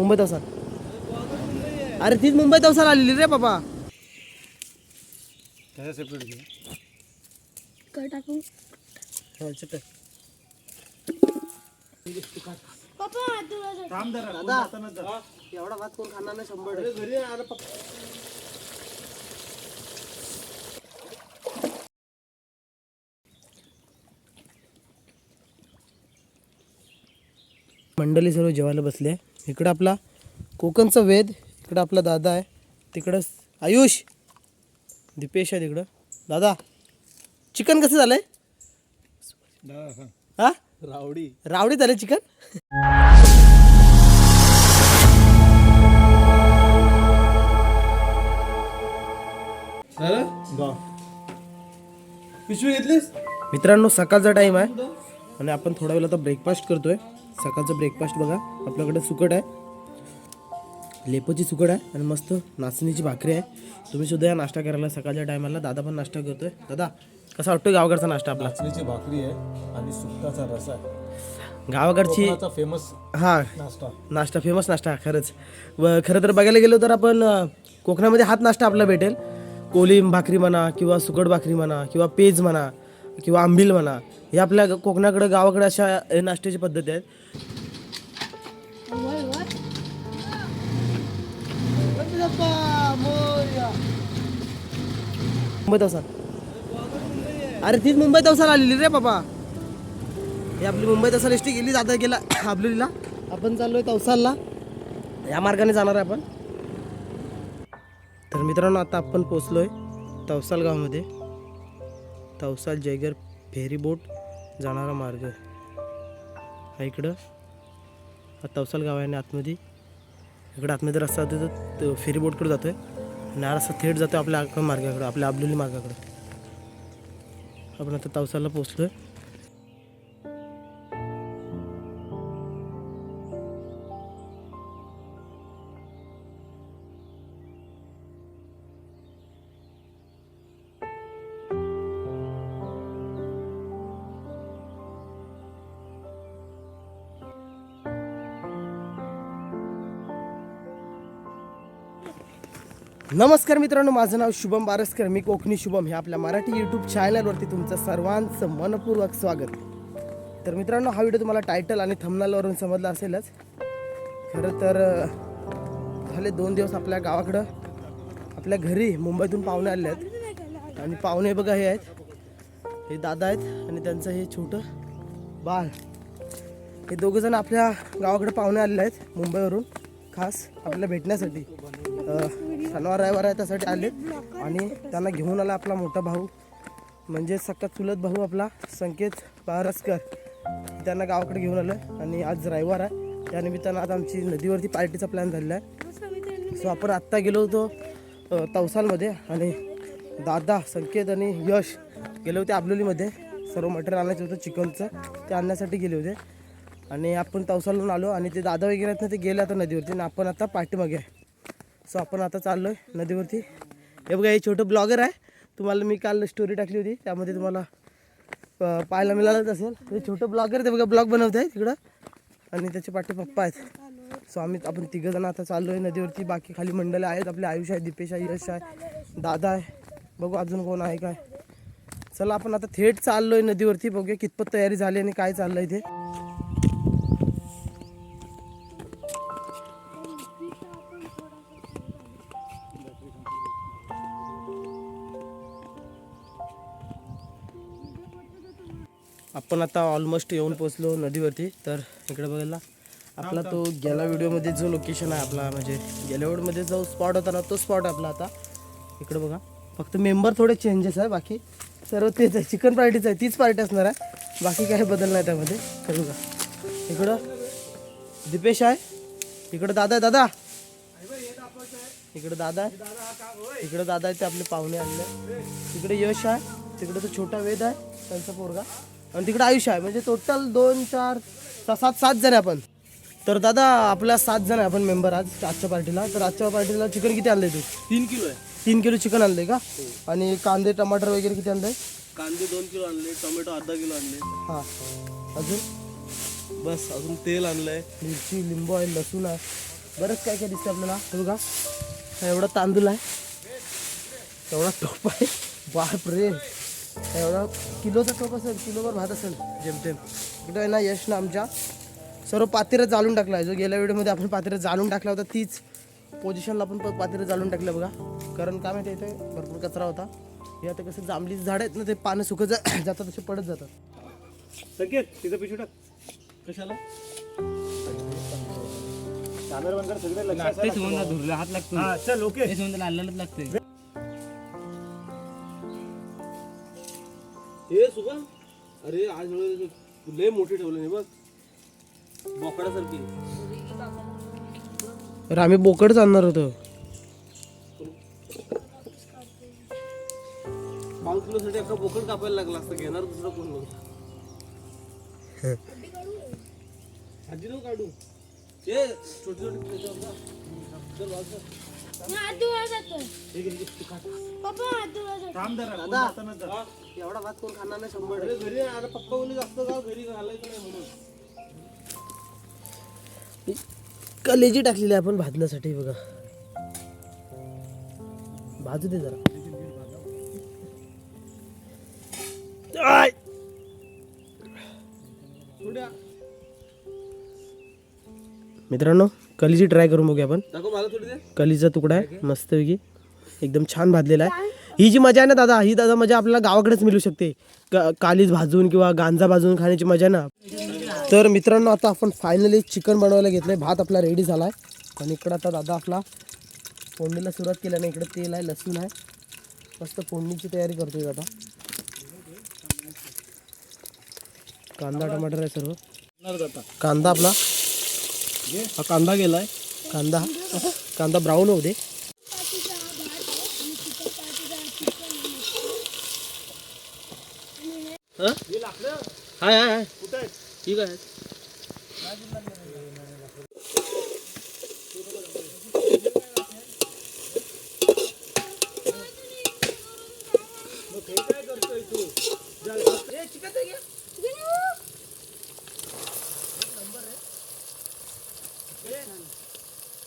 मुंबईत असाल. अरे तीच मुंबईत असाल आलेली रे बाबा. हा, एवढा भात कोण खाणार नाही शंभर टक्के. घरी अरे मंडळी सर्व जेवायला बसले. इकडं आपला कोकणचा वेद इकडं आपला दादा आहे तिकडं आयुष दीपेश आहे तिकडं. दादा चिकन कसं दादा सांग हा? रावडी. रावडी झालं चिकन? पिशवी घेतलीस? मित्रांनो सकाळचा टाईम आहे. आणि आपण थोडा वेळ आता ब्रेकफास्ट करतोय. सकाळचा ब्रेकफास्ट बघा. आपल्याकडे सुकट आहे. लेपोची सुकट आहे आणि मस्त नाचणीची भाकरी आहे. तुम्ही सुद्धा या नाश्ता करायला सकाळच्या टायमाला दादा पण नाश्ता करतोय. दादा कसा वाटतोय गावाकडचा नाश्ता आपला? नाचणीची भाकरी आहे आणि सुक्काचा रसा आहे. गावाकडची फेमस हा. नाश्ता. नाश्ता फेमस नाश्ता खरंच. व खरं तर बघायला गेलो तर आपण कोकणामध्ये हाच नाश्ता आपला भेटेल. कोलिम भाकरी म्हणा किंवा सुकट भाकरी म्हणा किंवा पेज म्हणा किंवा आंबील म्हणा. हे आपल्या कोकणाकडं गावाकडे अशा नाश्त्याची पद्धती आहेत. वर वर मुंबईत असाल अरे तीच मुंबईत तवसाल आलेली रे बाबा. हे आपली मुंबईत असाल एसटी गेली जाता गेला आपलीला आपण चाललोय तवसालला या मार्गाने जाणार आहे आपण. तर मित्रांनो आता आपण पोचलोय तवसाल गावामध्ये. तवसाल जयगर फेरी बोट जाणारा मार्ग. हा इकडं. हा तवसाल गाव आहे आणि आतमध्ये. इकडं आतमध्ये रस्ता होतो तर फेरी बोटकडे आहे आणि हा रस्ता थेट जातो आपल्या मार्गाकडं आपल्या आबलोली मार्गाकडं. आपण आता तवसाला आहे नमस्कार मित्रांनो माझं नाव शुभम बारसकर मी कोकणी शुभम हे आपल्या मराठी यूट्यूब चॅनलवरती तुमचं सर्वांचं मनपूर्वक स्वागत. तर मित्रांनो हा व्हिडिओ तुम्हाला टायटल आणि थंबनालवरून समजला असेलच. खरं तर झाले दोन दिवस आपल्या गावाकडं. आपल्या घरी मुंबईतून पाहुणे आले आहेत. आणि पाहुणे बघा हे आहेत. हे दादा आहेत आणि त्यांचं हे छोटं बाळ. हे दोघंजण आपल्या गावाकडे पाहुणे आलेले आहेत मुंबईवरून खास आपल्याला भेटण्यासाठी. अ, शनिवार रविवार आहे त्यासाठी आले. आणि त्यांना घेऊन आला आपला मोठा भाऊ. म्हणजे सक्का चुलत भाऊ आपला संकेत पारसकर. त्यांना गावाकडे घेऊन आलं आणि आज रविवार आहे. त्यानिमित्तानं आज आमची नदीवरती पार्टीचा प्लॅन झालेला आहे. सो आपण आत्ता गेलो होतो तवसालमध्ये आणि दादा संकेत आणि यश गेले होते आबलोलीमध्ये. सर्व मटेरियल आणायचं होतं चिकनचं ते आणण्यासाठी गेले होते. आणि आपण तवसालून आलो आणि ते दादा वगैरे आहेत ना ते गेले आता नदीवरती आणि आपण आता पाठीमागे आहे. सो आपण आता चाललो आहे नदीवरती. हे बघा हे छोटं ब्लॉगर आहे. तुम्हाला मी काल स्टोरी टाकली होती. त्यामध्ये तुम्हाला पाहायला मिळालंच असेल. हे छोटं ब्लॉगर ते बघा ब्लॉग बनवत आहे तिकडं आणि त्याचे पाठी पप्पा आहेत. सो आम्ही आपण तिघं जण आता चाललो आहे नदीवरती. बाकी खाली मंडळं आहेत. आपले आयुष आहे दीपेश आहे यश आहे दादा आहे. बघू अजून कोण आहे काय. चला आपण आता थेट चाललो आहे नदीवरती. बघूया कितपत तयारी झाली आणि काय चाललं इथे. आपण आता ऑलमोस्ट येऊन पोचलो नदीवरती. तर इकडे बघायला आपला तो गेल्या व्हिडिओमध्ये जो लोकेशन आहे आपला म्हणजे गेल्या जो स्पॉट होता ना तो स्पॉट आपला आता. इकडे बघा. फक्त मेंबर थोडे चेंजेस आहे बाकी सर्व तेच आहे. चिकन पार्टीच आहे तीच पार्टी असणार आहे. बाकी काही बदल नाही त्यामध्ये. तर बघा. इकडं दीपेश आहे. इकडं दादा आहे दादा. इकडं दादा आहे. इकडं दादा आहे ते आपले पाहुणे आणले. तिकडे यश आहे. तिकडे तो छोटा वेद आहे त्यांचा पोरगा. आणि तिकडे आयुष्य आहे. म्हणजे टोटल दोन चार सहा सात सात जण आहे आपण. तर दादा आपल्या सात जण आहे आपण मेंबर आज आजच्या पार्टीला तर आजच्या पार्टीला चिकन किती आणलंय तू? तीन किलो आहे. तीन किलो चिकन आणलंय का? आणि कांदे टमाटर वगैरे किती आणलंय? कांदे दोन किलो आणले टोमॅटो अर्धा किलो आणले. हां. अजून? बस अजून तेल आणलंय. मिरची लिंबू आहे लसूण आहे. बरंच काय काय दिसतं आपल्याला. हे बघा. हा एवढा तांदूळ आहे. एवढा टोप आहे. बाप रे हा एवढा किलोचा टोप असेल किलोभर भात असेल जेमतेम इकडं आहे ना यश ना आमच्या. सर्व पातेरं जाळून टाकला आहे. जो गेल्या व्हिडिओमध्ये आपण पातेरं जाळून टाकला होता तीच पोझिशनला आपण पातेरं जाळून टाकलं बघा. कारण काय माहिती इथे? भरपूर कचरा होता. हे आता कसं जांभळीची झाड आहेत ना ते पानं सुकत जा जातात तसे पडत जातात. संकेत तिथं पिशवी टाक. कशाला? कॅमेरा बंद कर सगळे लक्ष हात लागतो. हा चल ओके. हे हे शुभम अरे आज लय मोठी ठेवलं नाही बघ. बोकडासारखी. अरे आम्ही बोकडच आणणार होतो. पाच किलोसाठी अख्खा बोकड कापायला लागला असतं घेणार दुसरं कोण नव्हतं आजी नको काढू. ते छोटे छोटे बघा. चल दादा एवढा भात कोण खाणार नाही शंभर घरी अरे पप्पा बोलले जास्त गाव घरी घालायचं नाही म्हणून कलेजी टाकलेली आहे आपण भाजण्यासाठी बघा भाजू दे जरा आय! मित्रांनो कलीजी ट्राय करून बघूया आपण. दाखव मला थोडी दे. कलीचा तुकडा आहे मस्तपैकी एकदम छान भाजलेला आहे. ही जी मजा आहे ना दादा ही दादा मजा आपल्याला गावाकडेच मिळू शकते. क- कालीज भाजून किंवा गांजा भाजून खाण्याची मजा ना. तर मित्रांनो आता आपण फायनली चिकन बनवायला घेतलंय. भात आपला रेडी झाला आहे आणि इकडं आता दादा आपला फोडणीला सुरुवात केल्याने इकडे तेल आहे लसूण आहे. मस्त फोडणीची तयारी करतोय आता कांदा टमाटर आहे सर्व. कांदा आपला हा कांदा गेलाय. कांदा. कांदा ब्राऊन होऊ दे. हाय हाय हाय. ठीक आहे.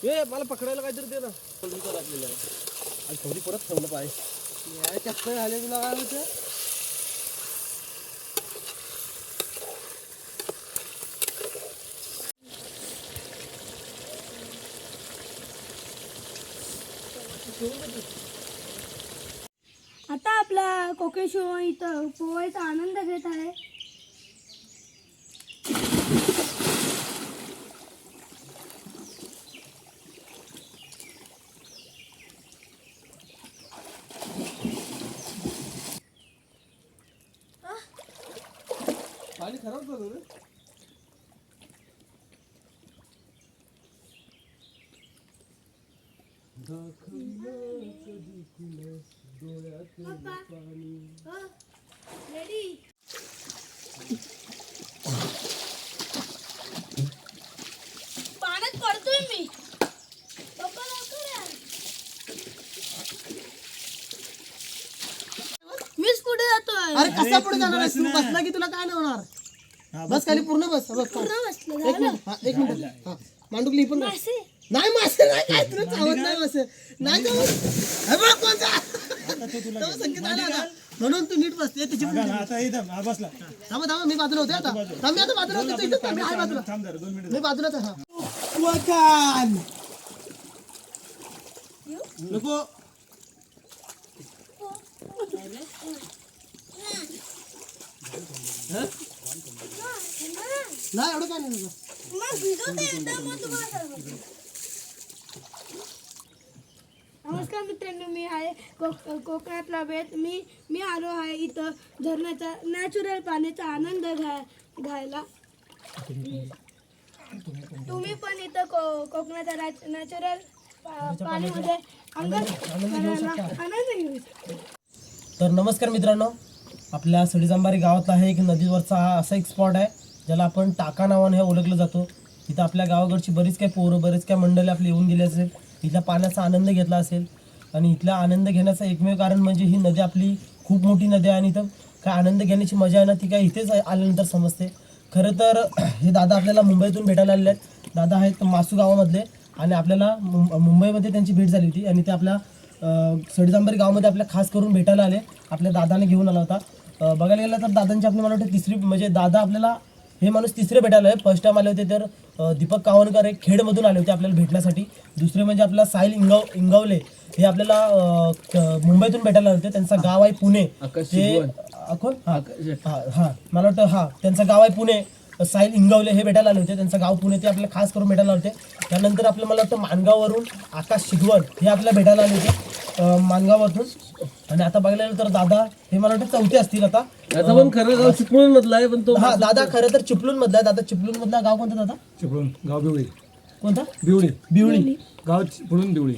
ए मला पकडायला काहीतरी दे ना. पोलिसचा लागलेला आहे आणि थोडी परत ठेवलं पाहिजे चक्कर झाले तुला काय होतं? आता आपला शो इथं पोहायचा आनंद घेत आहे. पाणी खराब झालं रे. रेडी पाण्यात पडतोय मी. पप्पा लवकर या. मीच पुढे जातोय. अरे कसा पुढे जाणार आहेस? तू बसला की तुला काय नाही होणार? बस खाली पूर्ण बस बस बस. पूर्ण बसलं एक मिनिट हा एक मिनिट. हा. मांडुकली ही पण बस. नाही मासे नाही काय तुला चावत नाही मासे. नाही चावत. हे बघ कोणता. तेव्हा संकेत आला होता. म्हणून तू नीट बसते त्याची पण आता इथं हा बसला. थांबा थांबा मी बाजूला होते आता. थांब मी आता बाजूला होते. तू थांब, मी आहे बाजूला. थांब जरा दोन मिनिट. मी बाजूलाच आहे, हा. वकान नको. नाही एवढं काय नाही. नमस्कार मित्रांनो मी आहे कोक कोकणातला बेत मी मी आलो आहे इथं धरणाचा नॅचरल पाण्याचा आनंद घ्या घ्यायला. तुम्ही पण इथं को कोकणाच्या नॅचरल पाण्यामध्ये अंगण करायला आनंद घेऊ तर नमस्कार मित्रांनो आपल्या सडीजांबारी गावातला आहे एक नदीवरचा हा असा एक स्पॉट आहे ज्याला आपण टाका नावाने हे ओळखलं जातो. तिथं आपल्या गावाकडची बरीच काही पोरं बरेच काही मंडळी आपली येऊन गेली असेल इथल्या पाण्याचा आनंद घेतला असेल. आणि इथला आनंद घेण्याचं एकमेव कारण म्हणजे ही नदी आपली खूप मोठी नदी आहे आणि इथं काय आनंद घेण्याची मजा आहे ना ती काय इथेच आल्यानंतर समजते. खरं तर हे दादा आपल्याला मुंबईतून भेटायला आलेले आहेत. दादा आहेत मासू गावामधले आणि आपल्याला मुं- मुंबईमध्ये त्यांची भेट झाली होती आणि ते आपल्या अं, सडजांबरी गावामध्ये आपल्या खास करून भेटायला आले. आपल्या दादाने घेऊन आला होता. बघायला गेलं तर दादांची आपली मला वाटतं तिसरी म्हणजे दादा आपल्याला हे माणूस तिसरे भेटायला आहे फर्स्ट टाइम आले होते तर दीपक कावणकर एक खेडमधून आले होते आपल्याला भेटण्यासाठी. दुसरे म्हणजे आपला साहिल इंगव इंगवले हे आपल्याला मुंबईतून भेटायला आले होते. त्यांचं गाव आहे पुणे. ते कोण? हा. हा हा. मला वाटतं हा. त्यांचं गाव आहे पुणे. साहिल इंगवले हे भेटायला आले होते. त्यांचं गाव पुणे ते आपल्याला खास करून भेटायला आले होते. त्यानंतर आपलं मला वाटतं माणगाववरून आकाश शिगवण हे आपल्याला भेटायला आले होते. अं, माणगावातून आणि आता बघायला गेलं तर दादा हे मला वाटतं चौथे असतील आता. पण खरं गाव चिपळूण मधला आहे पण तो हा दादा खरं तर चिपळूण मधला आहे. दादा चिपळूण मधला गाव कोणता दादा? चिपळूण गाव बिवळी. कोणता? बिवळी. बिवळी. गाव चिपळूण बिवळी.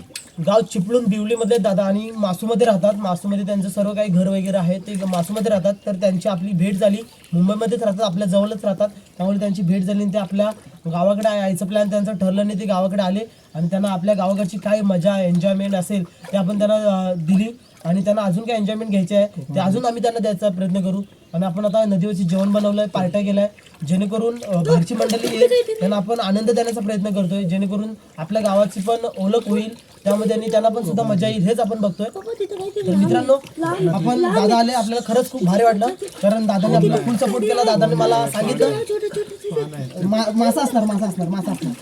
गाव चिपळूण बिवलीमध्ये दादा आणि मासूमध्ये राहतात. मासूमध्ये त्यांचं सर्व काही घर वगैरे आहे. ते मासूमध्ये राहतात. तर त्यांची आपली भेट झाली. मुंबईमध्येच राहतात. आपल्या जवळच राहतात. त्यामुळे त्यांची भेट झाली आणि ते आपल्या गावाकडे यायचं प्लॅन त्यांचं ठरलं नाही ते गावाकडे आले. आणि त्यांना आपल्या गावाकडची काय मजा एन्जॉयमेंट असेल ते आपण त्यांना दिली. आणि त्यांना अजून काय एन्जॉयमेंट घ्यायचे आहे ते अजून आम्ही त्यांना द्यायचा प्रयत्न करू. आणि आपण आता नदीवरची जेवण बनवलंय पार्ट्या केलाय जेणेकरून घरची बाहेरची मंडळी येईल त्यांना आपण आनंद देण्याचा प्रयत्न करतोय. जेणेकरून आपल्या गावाची पण ओळख होईल. त्यामध्ये आणि त्यांना पण सुद्धा मजा येईल. हेच आपण बघतोय. तर मित्रांनो आपण दादा आले. आपल्याला खरंच खूप भारी वाटलं. कारण दादाने आपला फुल सपोर्ट केला. दादाने मला सांगितलं. मासा असणार मासा असणार मासा असणार.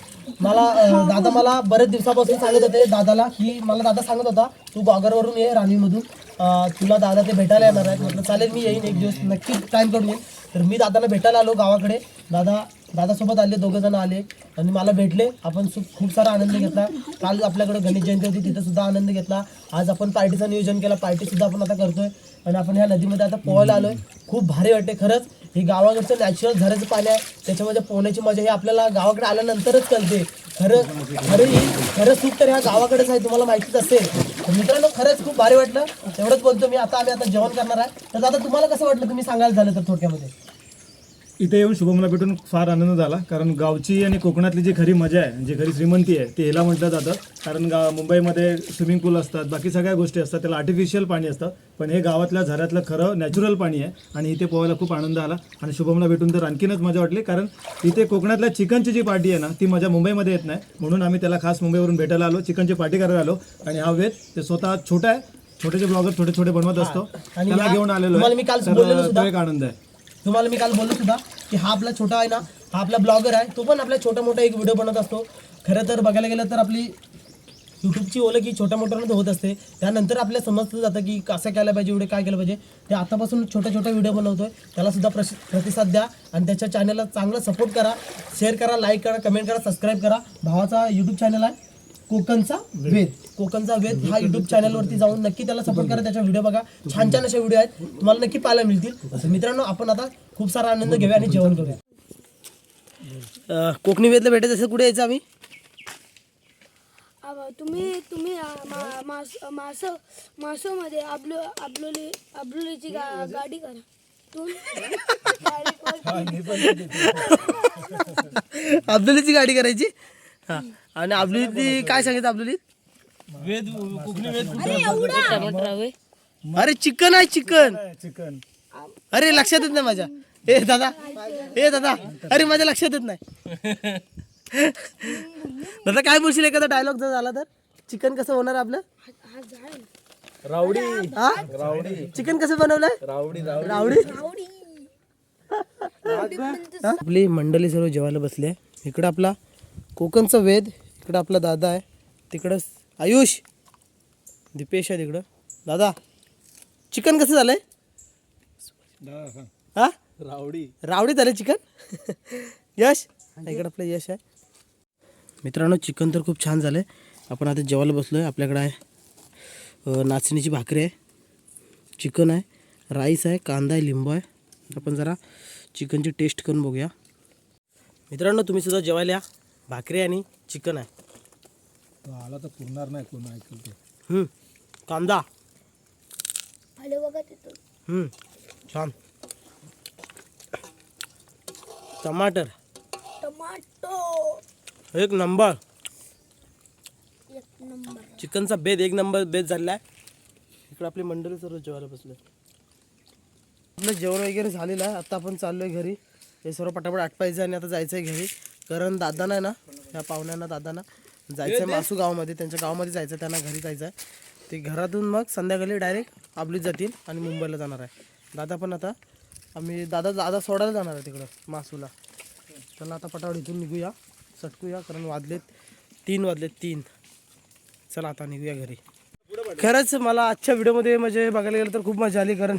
मला अं, दादा मला बरेच दिवसापासून सांगत होते दादाला की मला दादा सांगत होता तू गॉगरवरून ये राणीमधून. अं, तुला दादा ते भेटायला येणार आहेत. म्हटलं चालेल मी येईन एक दिवस. नक्की टाइम काढून येईन. तर मी दादाला भेटायला आलो गावाकडे. दादा दादासोबत आले दोघं जण आले आणि मला भेटले. आपण सु- खूप सारा आनंद घेतला. काल आपल्याकडे गणेश जयंती होती तिथं सुद्धा आनंद घेतला. आज आपण पार्टीचं नियोजन केलं. पार्टी सुद्धा आपण आता करतोय. आणि आपण ह्या नदीमध्ये आता पोहायला आलोय. खूप भारी वाटते खरंच. हे गावाकडचं नॅचरल झऱ्याचं पाणी आहे. त्याच्यामध्ये पोहण्याची मजा ही आपल्याला गावाकडे आल्यानंतरच कळते. खरं खरं ही खरं सुख तर ह्या गावाकडेच आहे तुम्हाला माहितीच असेल. तर मित्रांनो खरंच खूप भारी वाटलं. तेवढंच बोलतो मी. आता आम्ही आता जेवण करणार आहे. तर दादा तुम्हाला कसं वाटलं? तुम्ही सांगायला झालं तर थोडक्यामध्ये. इथे येऊन शुभमला भेटून फार आनंद झाला. कारण गावची आणि कोकणातली जी खरी मजा आहे जी खरी श्रीमंती आहे ते ह्याला म्हटलं जातं. कारण गा मुंबईमध्ये स्विमिंग पूल असतात बाकी सगळ्या गोष्टी असतात त्याला आर्टिफिशियल पाणी असतं. पण हे गावातल्या झऱ्यातलं खरं नॅचरल पाणी आहे आणि इथे पोहायला खूप आनंद आला. आणि शुभमला भेटून तर आणखीनच मजा वाटली. कारण इथे कोकणातल्या चिकनची जी पार्टी आहे ना ती मजा मुंबईमध्ये येत नाही. म्हणून आम्ही त्याला खास मुंबईवरून भेटायला आलो. चिकनची पार्टी करायला आलो. आणि हा वेद ते स्वतः छोटा आहे. छोटेचे ब्लॉगर छोटे छोटे बनवत असतो. आणि त्याला या- घेऊन आलेलो आहे. एक आनंद आहे. तुम्हाला मी काल बोललो सुद्धा की हा आपला छोटा आहे ना हा आपला ब्लॉगर आहे तो पण आपला छोटा मोठा एक व्हिडिओ बनवत असतो. खरं तर बघायला गेलं तर आपली यूट्यूबची ओळख ही छोट्या मोठ्यामध्ये होत असते. त्यानंतर आपल्या समजलं जातं की कसं केलं पाहिजे एवढे काय केलं पाहिजे. ते आतापासून छोट्या छोट्या व्हिडिओ बनवतोय. त्यालासुद्धा प्रश प्रतिसाद द्या आणि त्याच्या चॅनलला चांगला सपोर्ट करा शेअर करा लाईक करा कमेंट करा सबस्क्राईब करा. भावाचा यूट्यूब चॅनल आहे. कोकणचा वेद कोकणचा वेद हा युट्यूब चॅनलवरती जाऊन नक्की त्याला सपोर्ट करा. त्याच्या व्हिडिओ बघा. छान छान असे व्हिडिओ आहेत. तुम्हाला नक्की पाहायला मिळतील. तर मित्रांनो आपण आता खूप सारा आनंद घेऊया आणि जेवण करूया. कोकणी वेदला भेटायचं असेल कुठे यायचं आम्ही? तुम्ही तुम्ही मास मास मासोमध्ये आबलो आबलोली आबलोलीची गा, गाडी करा. तू गाडी कर. अब्दुलीची गाडी करायची? हा. आणि अब्दुली काय सांगितलं अब्दुली वेद कोकणी वेद अरे चिकन आहे चिकन. चिकन अरे लक्षात येत नाही माझ्या. ए दादा. ए दादा. अरे माझ्या लक्षात येत नाही. दादा काय बोलशील? एखादा डायलॉग जर झाला तर? चिकन कसं होणार आपलं? हा? जाईल रावडी. हा चिकन कसं बनवलंय? Rowdy rowdy. रावडी? आपली मंडळी सर्व जेवायला बसली. आहे इकडं आपला कोकणचा वेद इकडं आपला दादा आहे. तिकडं आयुष. दीपेश आहे तिकडं. दादा चिकन कसं झालंय? हा? रावडी. रावडी झाले चिकन? यश? इकडं आपलं यश आहे. मित्रांनो चिकन तर खूप छान झालं आहे आपण आता जेवायला बसलो आहे आपल्याकडं आहे नाचणीची भाकरी आहे. चिकन आहे राईस आहे कांदा आहे लिंबू आहे. आपण जरा चिकनची टेस्ट करून बघूया. मित्रांनो तुम्ही सुद्धा जेवायला या. भाकरी आणि चिकन आहे. आला तर पुरणार नाही कोण ऐकल ते. हम्म, कांदा. आले बघा तिथं हम्म, छान. टमाटर. टमाटो एक नंबर. एक नंबर. चिकनचा बेद एक नंबर बेद झालेला आहे. इकडे आपली मंडळी सर्व जेवायला बसले आपलं जेवण वगैरे झालेलं आहे. आता आपण चाललोय घरी. हे सर्व पटापट आटपायचं आणि आता जायचं आहे घरी. कारण दादांना आहे ना ह्या पाहुण्यांना दादांना जायचं आहे मासू गावामध्ये त्यांच्या गावामध्ये जायचं त्यांना घरी जायचं आहे ते घरातून मग संध्याकाळी डायरेक्ट आपलीत जातील आणि मुंबईला जाणार आहे. दादा पण आता आम्ही दादा दादा सोडायला जाणार आहे तिकडं मासूला. चला आता पटावड इथून निघूया सटकूया कारण वाजलेत तीन वाजलेत तीन. चला आता निघूया घरी. खरंच मला आजच्या व्हिडिओमध्ये म्हणजे बघायला गेलं तर खूप मजा आली कारण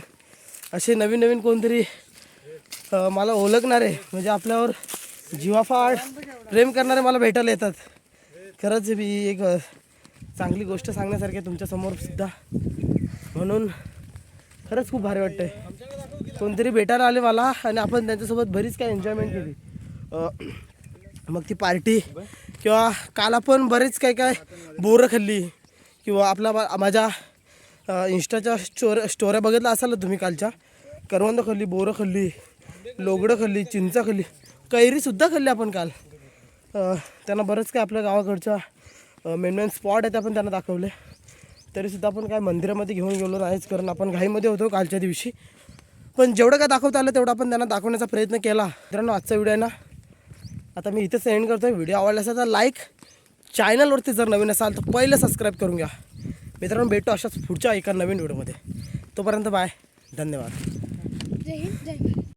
असे नवीन नवीन कोणतरी मला ओळखणारे म्हणजे आपल्यावर जीवाफाड प्रेम करणारे मला भेटायला येतात. खरंच मी एक चांगली गोष्ट सांगण्यासारखी आहे तुमच्यासमोर सुद्धा. म्हणून खरंच खूप भारी वाटतंय. कोणतरी भेटायला आले मला आणि आपण त्यांच्यासोबत बरीच काय एन्जॉयमेंट केली. मग ती पार्टी किंवा काल आपण बरेच काय काय बोरं खाल्ली किंवा आपला माझ्या इंस्टाच्या स्टोर स्टोऱ्या बघितल्या असाल तुम्ही कालच्या? करवंद खाल्ली बोरं खाल्ली लोगडं खाल्ली चिंचा खाल्ली. कैरीसुद्धा खाल्ली आपण काल. त्यांना बरंच काय आपल्या गावाकडच्या मेन मेन स्पॉट आहेत आपण त्यांना दाखवले. तरीसुद्धा आपण काय मंदिरामध्ये घेऊन गेलो नाहीच कारण आपण घाईमध्ये होतो कालच्या दिवशी. पण जेवढं काय दाखवता आलं तेवढं आपण त्यांना दाखवण्याचा प्रयत्न केला. मित्रांनो आजचा व्हिडिओ आहे ना आता मी इथेच एंड करतो आहे व्हिडिओ आवडला असेल तर लाईक चॅनलवरती जर नवीन असाल तर पहिलं सबस्क्राईब करून घ्या. मित्रांनो भेटतो अशाच पुढच्या एका नवीन व्हिडिओमध्ये तोपर्यंत बाय धन्यवाद. जय हिंद जय